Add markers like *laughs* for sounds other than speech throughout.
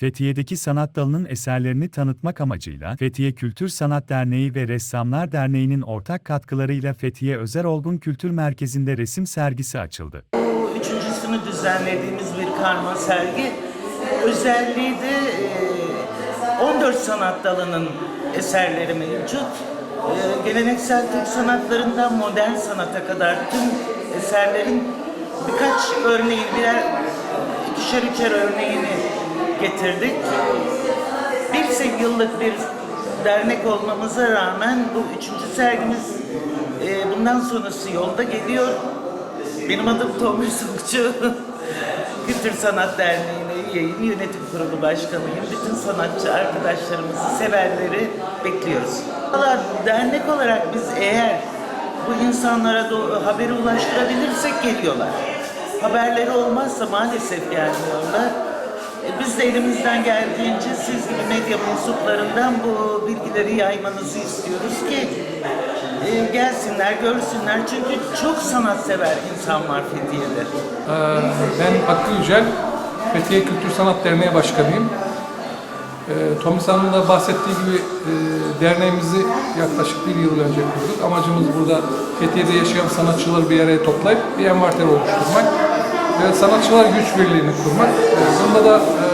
Fethiye'deki sanat dalının eserlerini tanıtmak amacıyla Fethiye Kültür Sanat Derneği ve Ressamlar Derneği'nin ortak katkılarıyla Fethiye Özer Olgun Kültür Merkezi'nde resim sergisi açıldı. Bu üçüncüsünü düzenlediğimiz bir karma sergi. Özelliği de e, 14 sanat dalının eserleri mevcut. E, Geleneksel Türk sanatlarından modern sanata kadar tüm eserlerin birkaç örneği, birer ikişer üçer örneğini getirdik. Bir yıllık bir dernek olmamıza rağmen bu üçüncü sergimiz e, bundan sonrası yolda geliyor. Benim adım Tomris Ukçu. *laughs* Kültür Sanat Derneği'ne üyeyim, yönetim kurulu başkanıyım. Bütün sanatçı arkadaşlarımızı, severleri bekliyoruz. Valla dernek olarak biz eğer bu insanlara do- haberi ulaştırabilirsek geliyorlar. Haberleri olmazsa maalesef gelmiyorlar. E, Biz de elimizden geldiğince siz gibi medya mensuplarından bu bilgileri yaymanızı istiyoruz ki e, gelsinler, görsünler. Çünkü çok sanatsever insan var Fethiye'de. Ee, Ben Hakkı Yücel, Fethiye Kültür Sanat Derneği Başkanıyım. Tomis Hanım'ın da bahsettiği gibi e, derneğimizi yaklaşık bir yıl önce kurduk. Amacımız burada Fethiye'de yaşayan sanatçıları bir araya toplayıp bir envanter oluşturmak ve sanatçılar güç birliğini kurmak. Ee, Bunda da e,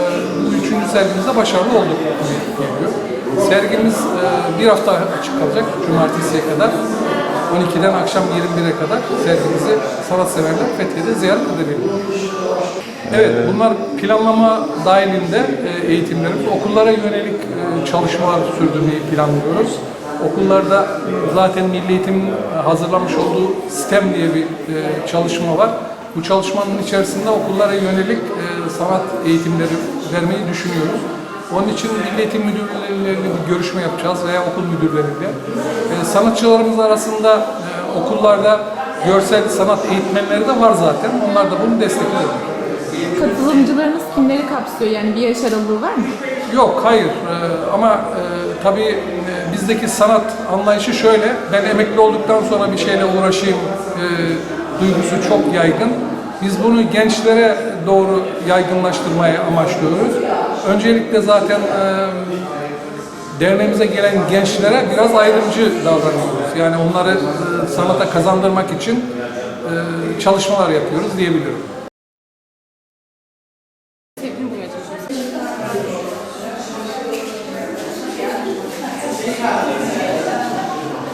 üçüncü sergimizde başarılı olduk geliyor. Sergimiz e, bir hafta açık kalacak, cumartesiye kadar. 12'den akşam 21'e kadar sergimizi sanatseverler Fethiye'de ziyaret edebilir. Evet, bunlar planlama dahilinde e, eğitimlerimiz. Okullara yönelik e, çalışmalar sürdürmeyi planlıyoruz. Okullarda zaten Milli Eğitim'in hazırlamış olduğu STEM diye bir çalışma var. Bu çalışmanın içerisinde okullara yönelik sanat eğitimleri vermeyi düşünüyoruz. Onun için Milli Eğitim Müdürleriyle bir görüşme yapacağız veya okul müdürleriyle. E, sanatçılarımız arasında e, okullarda görsel sanat eğitmenleri de var zaten. Onlar da bunu destekliyorlar. Katılımcılarınız kimleri kapsıyor? Yani bir yaş aralığı var mı? Yok, hayır. Ee, ama e, tabii e, bizdeki sanat anlayışı şöyle. Ben emekli olduktan sonra bir şeyle uğraşayım e, duygusu çok yaygın. Biz bunu gençlere doğru yaygınlaştırmaya amaçlıyoruz. Öncelikle zaten e, derneğimize gelen gençlere biraz ayrımcı davranıyoruz. Yani onları e, sanata kazandırmak için e, çalışmalar yapıyoruz diyebilirim.